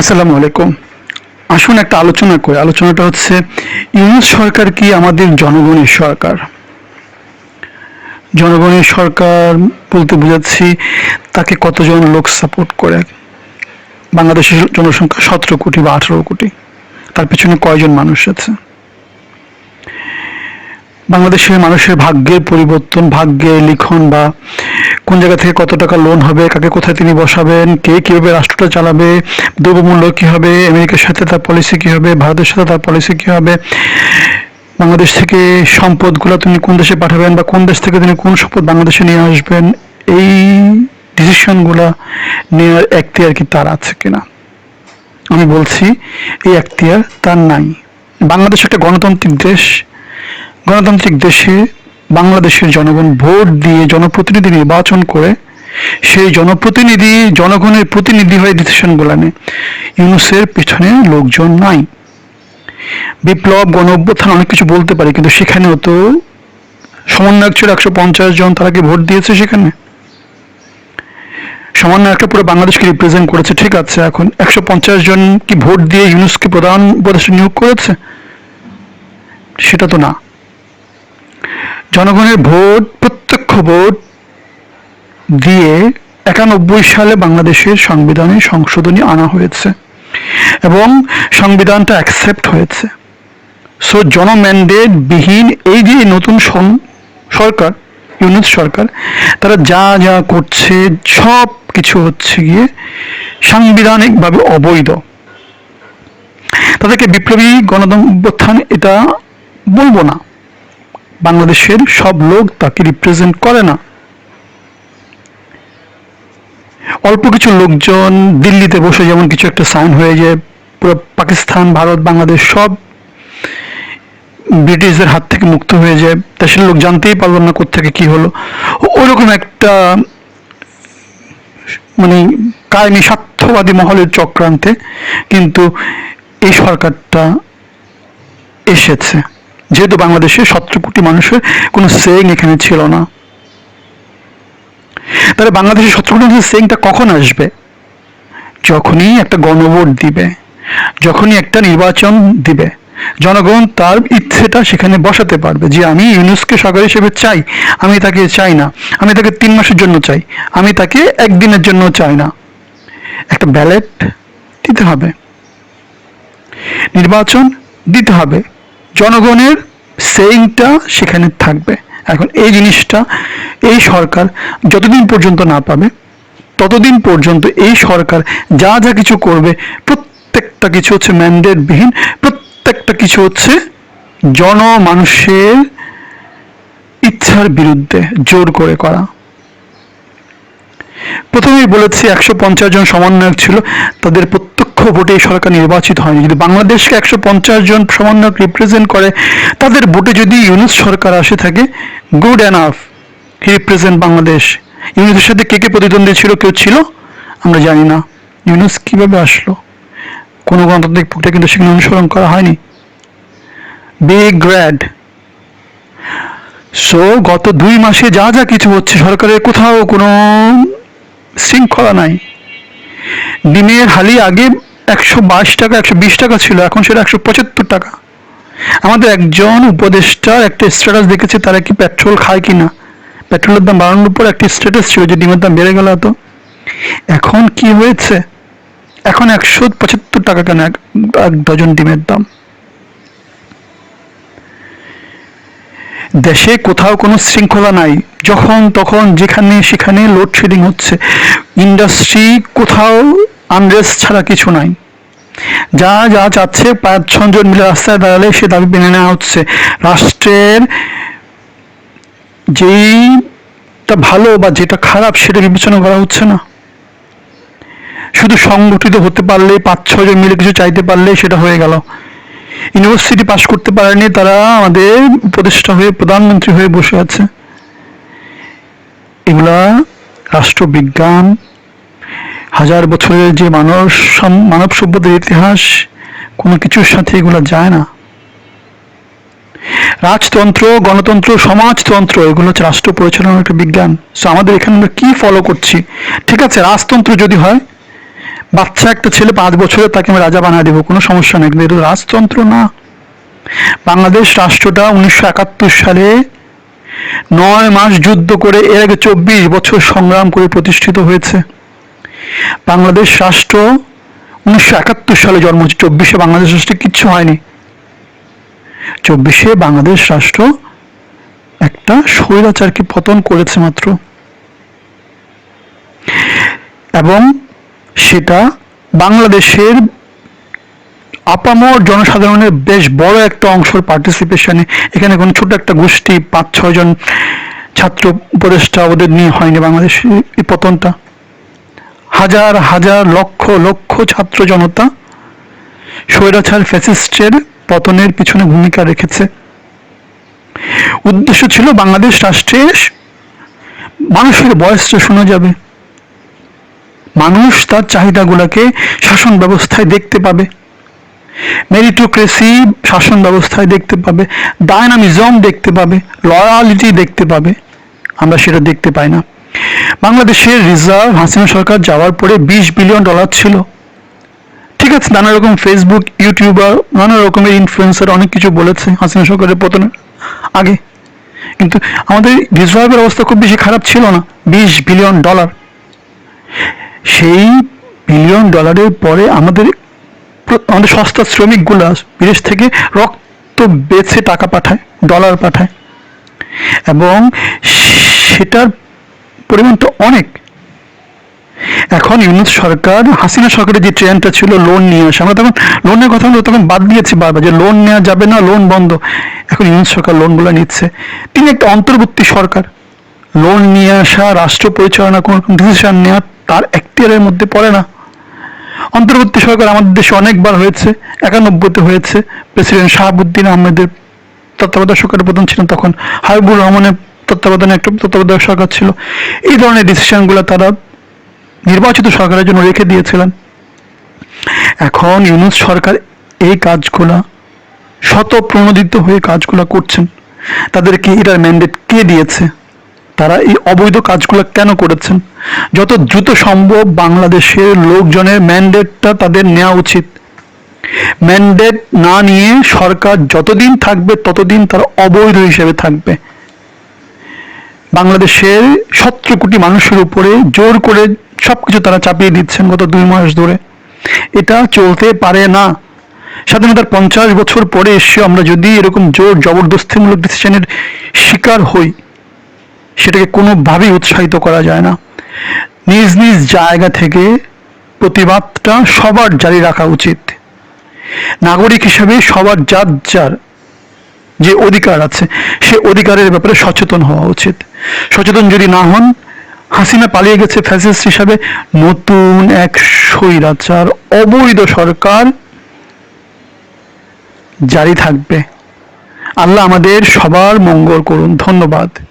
আসসালামু আলাইকুম। আসুন একটা আলোচনা করি। আলোচনাটা হচ্ছে, ইউনুস সরকার কি আমাদের জনগণের সরকার? জনগণের সরকার বলতে বুঝাচ্ছি, তাকে কতজন লোক সাপোর্ট করে? বাংলাদেশের জনসংখ্যা সতেরো কোটি বা আঠেরো কোটি। তার পেছনে কয়জন মানুষ আছে? বাংলাদেশের মানুষের ভাগ্যের পরিবর্তন, ভাগ্যের লিখন বা কোন জায়গা থেকে কত টাকা লোন হবে, কাকে কোথায় তিনি বসাবেন, কে কীভাবে রাষ্ট্রটা চালাবে, দ্রব্যমূল্য কী হবে, আমেরিকার সাথে তার পলিসি কী হবে, ভারতের সাথে তার পলিসি কী হবে, বাংলাদেশ থেকে সম্পদগুলো তিনি কোন দেশে পাঠাবেন বা কোন দেশ থেকে তিনি কোন সম্পদ বাংলাদেশে নিয়ে আসবেন, এই ডিসিশনগুলো নেওয়ার এখতিয়ার কি তার আছে কিনা? আমি বলছি, এই এখতিয়ার তার নাই। বাংলাদেশ একটা গণতান্ত্রিক দেশ। গণতান্ত্রিক দেশে বাংলাদেশের জনগণ ভোট দিয়ে জনপ্রতিনিধি নির্বাচন করে, সেই জনপ্রতিনিধি, জনগণের প্রতিনিধি হয়ে ডিসিশনগুলো নেয় ইউনুসের পেছনে লোকজন নাই। বিপ্লব গণ অভ্যুত্থান অনেক কিছু বলতে পারে, কিন্তু সেখানেও তো সমন্বয়ক ছিল একশো পঞ্চাশ জন, তারা কি ভোট দিয়েছে সেখানে? সমন্বয়কটা পুরো বাংলাদেশকে রিপ্রেজেন্ট করেছে, ঠিক আছে, এখন একশো পঞ্চাশ জন কি ভোট দিয়ে ইউনুসকে প্রধান উপদেষ্টা নিয়োগ করেছে? সেটা তো না। জনগণের ভোট, প্রত্যক্ষ ভোট দিয়ে একানব্বই সালে বাংলাদেশের সংবিধানে সংশোধনী আনা হয়েছে এবং সংবিধানটা অ্যাকসেপ্ট হয়েছে। সো জনম্যান্ডেট বিহীন এই যে নতুন সরকার ইউনিট সরকার, তারা যা যা করছে, সব কিছু হচ্ছে গিয়ে সাংবিধানিকভাবে অবৈধ। তাদেরকে বিপ্লবী গণঅভ্যুত্থান এটা বলব না। বাংলাদেশের সব লোক তাকে রিপ্রেজেন্ট করে না। অল্প কিছু লোকজন দিল্লিতে বসে যেমন কিছু একটা সাইন হয়ে যায়, পুরো পাকিস্তান, ভারত, বাংলাদেশ সব ব্রিটিশদের হাত থেকে মুক্ত হয়ে যায়। দেশের লোক জানতেই পারল না কোথেকে কি হলো। ওরকম একটা মানে কাহিনী স্বার্থবাদী মহলের চক্রান্তে কিন্তু এই সরকারটা এসেছে। যেহেতু বাংলাদেশে সতেরো কোটি মানুষের কোনো সেং এখানে ছিল না। তাহলে বাংলাদেশের সতেরো কোটি মানুষের সেংটা কখন আসবে? যখনই একটা গণভোট দিবে, যখনই একটা নির্বাচন দিবে, জনগণ তার ইচ্ছেটা সেখানে বসাতে পারবে যে আমি ইউনুসকে সরকার হিসেবে চাই, আমি তাকে চাই না, আমি তাকে তিন মাসের জন্য চাই, আমি তাকে একদিনের জন্য চাই না। একটা ব্যালেট দিতে হবে। নির্বাচন দিতে হবে। জনগণের সেইংটা সেখানে থাকবে। এখন এই জিনিসটা এই সরকার যতদিন পর্যন্ত না পাবে, ততদিন পর্যন্ত এই সরকার যা যা কিছু করবে, প্রত্যেকটা কিছু হচ্ছে ম্যান্ডেটবিহীন প্রত্যেকটা কিছু হচ্ছে জনমানুষের ইচ্ছার বিরুদ্ধে জোর করে করা। প্রথমেই বলেছি একশো পঞ্চাশ জন সমন্বয়ক ছিল, তাদের প্রত্যক্ষ ভোটে সরকার নির্বাচিত হয়নি। যদি বাংলাদেশকে একশো পঞ্চাশ জন সমন্বয়ক রিপ্রেজেন্ট করে, তাদের ভোটে যদি ইউনুস সরকার আসে থাকে গুড অ্যানাফ রিপ্রেজেন্ট বাংলাদেশ। ইউনুসের সাথে কে কে প্রতিদ্বন্দ্বী ছিল, কেউ ছিল? আমরা জানি না। ইউনুস কীভাবে আসলো? কোনো গণতান্ত্রিক প্রক্রিয়া কিন্তু সেখানে অনুসরণ করা হয়নি। বিগ গ্র্যাড সো গত দুই মাসে যা যা কিছু হচ্ছে, সরকারের কোথাও কোনো শৃঙ্খলা নাই। ডিমের হালি আগে একশো বাইশ টাকা, একশো বিশ টাকা ছিল, এখন সেটা একশো পঁচাত্তর টাকা। আমাদের একজন উপদেষ্টার একটা স্ট্যাটাস দেখেছে, তারা কি পেট্রোল খায় কি না। পেট্রোলের দাম বাড়ানোর পর একটি স্ট্যাটাস ছিল, যে ডিমের দাম বেড়ে গেল তো এখন কি হয়েছে? এখন একশো পঁচাত্তর টাকা কেন এক ডজন ডিমের দাম? দেশে কোথাও কোনো শৃঙ্খলা নাই। যখন তখন যেখানে সেখানে লোডশেডিং হচ্ছে। ইন্ডাস্ট্রি কোথাও আনরেস্ট ছাড়া কিছু নাই। যা যা চাচ্ছে, পাঁচ ছজন মিলে রাস্তায় দাঁড়ালে সে দাবি মেনে নেওয়া হচ্ছে। রাষ্ট্রের যেইটা ভালো বা যেটা খারাপ সেটা বিবেচনা করা হচ্ছে না। শুধু সংগঠিত হতে পারলে, পাঁচ ছজন মিলে কিছু চাইতে পারলে সেটা হয়ে গেল। ইউনিভার্সিটি পাশ করতে পারেনি, তারা আমাদের উপদেষ্টা হয়ে, প্রধানমন্ত্রী হয়ে বসে আছে। এগুলা রাষ্ট্রবিজ্ঞান হাজার বছরের যে মানব মানব সভ্যতার ইতিহাস, কোনো কিছুর সাথে এগুলো যায় না। রাজতন্ত্র, গণতন্ত্র, সমাজতন্ত্র, এগুলো হচ্ছে রাষ্ট্র পরিচালনার একটা বিজ্ঞান। সো আমাদের এখানে আমরা কী ফলো করছি? ঠিক আছে, রাজতন্ত্র যদি হয়, বাচ্চা একটা ছেলে পাঁচ বছরে তাকে আমি রাজা বানিয়ে দেবো, কোনো সমস্যা নেই। কিন্তু এটা রাজতন্ত্র না। বাংলাদেশ রাষ্ট্রটা উনিশশো একাত্তর সালে নয় মাস যুদ্ধ করে, এর আগে চব্বিশ বছর সংগ্রাম করে প্রতিষ্ঠিত হয়েছে। বাংলাদেশ রাষ্ট্র উনিশশো একাত্তর সালে জন্ম হচ্ছে চব্বিশে বাংলাদেশ রাষ্ট্রে কিচ্ছু হয়নি। চব্বিশে বাংলাদেশ রাষ্ট্র একটা স্বৈরাচারকে পতন করেছে মাত্র। এবং সেটা বাংলাদেশের আপামর জনসাধারণের বেশ বড় একটা অংশের পার্টিসিপেশনে এখানে কোনো ছোট একটা গোষ্ঠী, পাঁচ, ছয় জন ছাত্র উপদেষ্টা ওদের নিয়ে হয়নি বাংলাদেশের এই পতনটা। হাজার হাজার, লক্ষ লক্ষ ছাত্র জনতা স্বৈরাচার ফ্যাসিস্টের পতনের পিছনে ভূমিকা রেখেছে। উদ্দেশ্য ছিল বাংলাদেশ রাষ্ট্রের মানুষের বয়সটা শোনা যাবে। মানুষ তার চাহিদাগুলোকে শাসন ব্যবস্থায় দেখতে পাবে। মেরিটোক্রেসি শাসন ব্যবস্থায় দেখতে পাবে। ডায়নামিজম দেখতে পাবে। লয়ালিটি দেখতে পাবে। আমরা সেটা দেখতে পাই না। বাংলাদেশের রিজার্ভ হাসিনা সরকার যাওয়ার পরে বিশ বিলিয়ন ডলার ছিল। ঠিক আছে, নানা রকম ফেসবুক ইউটিউবার নানা রকমের ইনফ্লুয়েন্সার অনেক কিছু বলেছে হাসিনা সরকারের পতনের আগে। কিন্তু আমাদের রিজার্ভের অবস্থা খুব বেশি খারাপ ছিল না, বিশ বিলিয়ন ডলার। সেই বিলিয়ন ডলারের পরে আমাদের আমাদের সস্তা শ্রমিকগুলা বিদেশ থেকে রক্ত বেছে টাকা পাঠায়, ডলার পাঠায়। এবং সেটার পরিমাণটা অনেক। এখন ইউনুস সরকার, হাসিনা সরকারের যে ট্রেনটা ছিল লোন নিয়ে আসে। আমরা তখন লোনের কথা আমরা তখন বাদ দিয়েছি বারবার যে লোন নেওয়া যাবে না লোন বন্ধ। এখন ইউনুস সরকার লোনগুলো নিচ্ছে। তিনি একটা অন্তর্বর্তী সরকার। লোন নিয়ে আসা, রাষ্ট্র পরিচালনা কোনো ডিসিশন নেওয়া তার এখতিয়ারের মধ্যে পড়ে না। অন্তর্বর্তী সরকার আমাদের দেশে অনেকবার হয়েছে, একানব্বইতে হয়েছে। প্রেসিডেন্ট শাহাবুদ্দিন আহমেদের তত্ত্বাবধায়ক সরকারের প্রধান ছিলেন তখন হাবিবুর রহমানের তত্ত্বাবধানে একটা তত্ত্বাবধায়ক সরকার ছিল। এই ধরনের ডিসিশনগুলো তারা নির্বাচিত সরকারের জন্য রেখে দিয়েছিলেন। এখন ইউনুস সরকার এই কাজগুলা শত প্রণোদিত হয়ে কাজগুলো করছেন। তাদেরকে এটার ম্যান্ডেট কে দিয়েছে? তারা এই অবৈধ কাজগুলো কেন করেছেন? যত দ্রুত সম্ভব বাংলাদেশের লোকজনের ম্যান্ডেটটা তাদের নেওয়া উচিত। ম্যান্ডেট না নিয়ে সরকার যতদিন থাকবে, ততদিন তারা অবৈধ হিসেবে থাকবে। বাংলাদেশের সতেরো কোটি মানুষের উপরে জোর করে সবকিছু তারা চাপিয়ে দিচ্ছেন গত দুই মাস ধরে। এটা চলতে পারে না। স্বাধীনতার পঞ্চাশ বছর পরে এসে আমরা যদি এরকম জোর জবরদস্তিমূলক ডিসিশনের শিকার হই, সেটাকে কোনোভাবেই উৎসাহিত করা যায় না। নিজ নিজ জায়গা থেকে প্রতিবাদটা সবার জারি রাখা উচিত। নাগরিক হিসাবে সবার যার যার যে অধিকার আছে, সে অধিকারের ব্যাপারে সচেতন হওয়া উচিত। সচেতন যদি না হন, হাসিনা পালিয়ে গেছে ফ্যাসিস্ট হিসাবে, নতুন এক স্বৈরাচার, অবৈধ সরকার জারি থাকবে। আল্লাহ আমাদের সবার মঙ্গল করুন। ধন্যবাদ।